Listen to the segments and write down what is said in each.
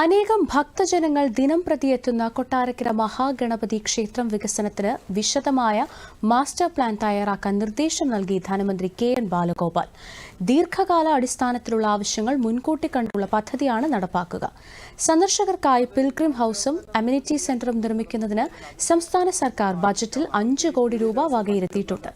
അനേകം ഭക്തജനങ്ങൾ ദിനം പ്രതിയെത്തുന്ന കൊട്ടാരക്കര മഹാഗണപതി ക്ഷേത്രം വികസനത്തിന് വിശദമായ മാസ്റ്റർ പ്ലാൻ തയ്യാറാക്കാൻ നിർദ്ദേശം നൽകി ധനമന്ത്രി കെ എൻ ബാലഗോപാൽ. ദീർഘകാല അടിസ്ഥാനത്തിലുള്ള ആവശ്യങ്ങൾ മുൻകൂട്ടി കണ്ടുള്ള പദ്ധതിയാണ് നടപ്പാക്കുക. സന്ദർശകർക്കായി പിൽഗ്രിം ഹൌസും അമ്യൂണിറ്റി സെന്ററും നിർമ്മിക്കുന്നതിന് സംസ്ഥാന സർക്കാർ ബജറ്റിൽ അഞ്ച് കോടി രൂപ വകയിരുത്തിയിട്ടുണ്ട്.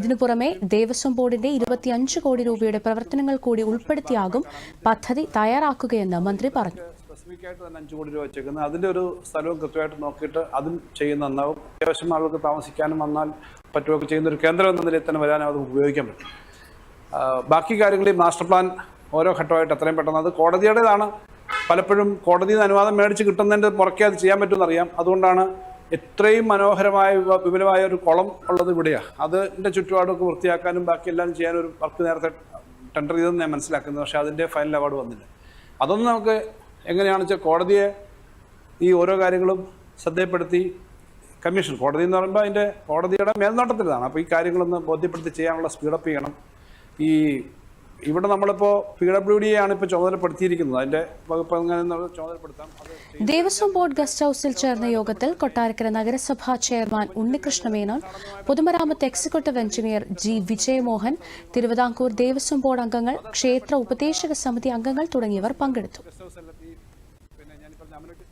ഇതിനു പുറമെ ദേവസ്വം ബോർഡിന്റെ ഇരുപത്തിയഞ്ച് കോടി രൂപയുടെ പ്രവർത്തനങ്ങൾ കൂടി ഉൾപ്പെടുത്തിയാകും പദ്ധതി തയ്യാറാക്കുകയെന്ന് മന്ത്രി പറഞ്ഞു. സ്പെസിഫിക് ആയിട്ട് തന്നെ അഞ്ച് കോടി രൂപ വെച്ചേക്കുന്നത്. അതിന്റെ ഒരു സ്ഥലവും കൃത്യമായിട്ട് നോക്കിയിട്ട് അതും ചെയ്യുന്ന നന്നാവും. അത്യാവശ്യം ആളുകൾക്ക് താമസിക്കാനും വന്നാൽ പറ്റുമൊക്കെ ചെയ്യുന്ന ഒരു കേന്ദ്രം എന്ന നിലയിൽ തന്നെ വരാനും അത് ഉപയോഗിക്കാൻ പറ്റും. ബാക്കി കാര്യങ്ങൾ ഈ മാസ്റ്റർ പ്ലാൻ ഓരോ ഘട്ടമായിട്ട് എത്രയും പെട്ടെന്ന് അത് കോടതിയുടേതാണ്. പലപ്പോഴും കോടതിയിൽ നിന്ന് അനുവാദം മേടിച്ച് കിട്ടുന്നതിന്റെ പുറക്കേ അത് ചെയ്യാൻ പറ്റുമെന്നറിയാം അതുകൊണ്ടാണ് എത്രയും മനോഹരമായ വിപുലമായ ഒരു കുളം ഉള്ളത് ഇവിടെയാണ് അതിന്റെ ചുറ്റുപാടൊക്കെ വൃത്തിയാക്കാനും ബാക്കിയെല്ലാം ചെയ്യാനും ഒരു വർക്ക് നേരത്തെ ടെൻഡർ ചെയ്തെന്ന് ഞാൻ മനസ്സിലാക്കുന്നത് പക്ഷേ അതിന്റെ ഫൈനൽ അവാർഡ് വന്നില്ല. അതൊന്നും നമുക്ക് എങ്ങനെയാണെന്ന് വെച്ചാൽ കോടതിയെ ഈ ഓരോ കാര്യങ്ങളും ശ്രദ്ധയപ്പെടുത്തി കമ്മീഷൻ. കോടതി എന്ന് പറയുമ്പോൾ അതിന്റെ കോടതിയുടെ മേൽനോട്ടത്തിലാണ്. അപ്പോൾ ഈ കാര്യങ്ങളൊന്ന് ബോധ്യപ്പെടുത്തി ചെയ്യാനുള്ള സ്പീഡപ്പ് ചെയ്യണം. ഈ ഇവിടെ നമ്മളിപ്പോൾ പി ഡബ്ല്യു ആണ് ഇപ്പോൾ ചുമതലപ്പെടുത്തിയിരിക്കുന്നത്. അതിന്റെ വകുപ്പ് ചുമതലപ്പെടുത്താം. ദേവസ്വം ബോർഡ് ഗസ്റ്റ് ഹൌസിൽ ചേർന്ന യോഗത്തിൽ കൊട്ടാരക്കര നഗരസഭാ ചെയർമാൻ ഉണ്ണികൃഷ്ണ മേനോൻ പൊതുമരാമത്ത് executive engineer G Vijayamohan Thiruvithamkoor Devaswom board അംഗങ്ങൾ ക്ഷേത്ര ഉപദേശക സമിതി അംഗങ്ങൾ തുടങ്ങിയവർ പങ്കെടുത്തു. പിന്നെ ഞാനിപ്പോൾ അമലോട്ട്